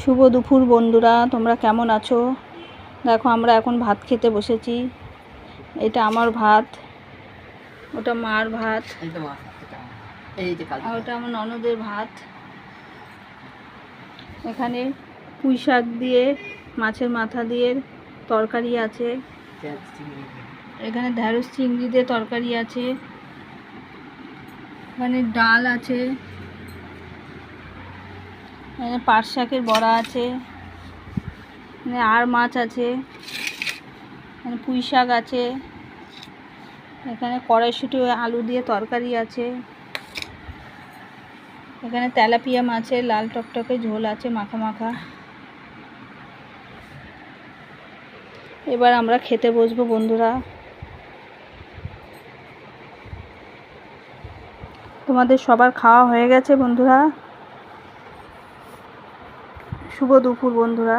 শুভ দুপুর বন্ধুরা, তোমরা কেমন আছো? দেখো, আমরা এখন ভাত খেতে বসেছি। এটা আমার ভাত, ওটা মার ভাত ওটা আমার ননদের ভাত। এখানে পুঁই শাক দিয়ে, মাছের মাথা দিয়ে তরকারি আছে। এখানে ঢ্যাঁড়স চিংড়ি দিয়ে তরকারি আছে। এখানে ডাল আছে। এখানে পাট শাকের বড়া আছে, এখানে আর মাছ আছে, এখানে পুঁই শাক আছে, এখানে কড়াইশুঁটি আলু দিয়ে তরকারি আছে, এখানে তেলাপিয়া মাছের লাল টকটকে ঝোল আছে মাখা মাখা। এবার আমরা খেতে বসবো বন্ধুরা। তোমাদের সবার খাওয়া হয়ে গেছে বন্ধুরা। শুভ দুপুর বন্ধুরা।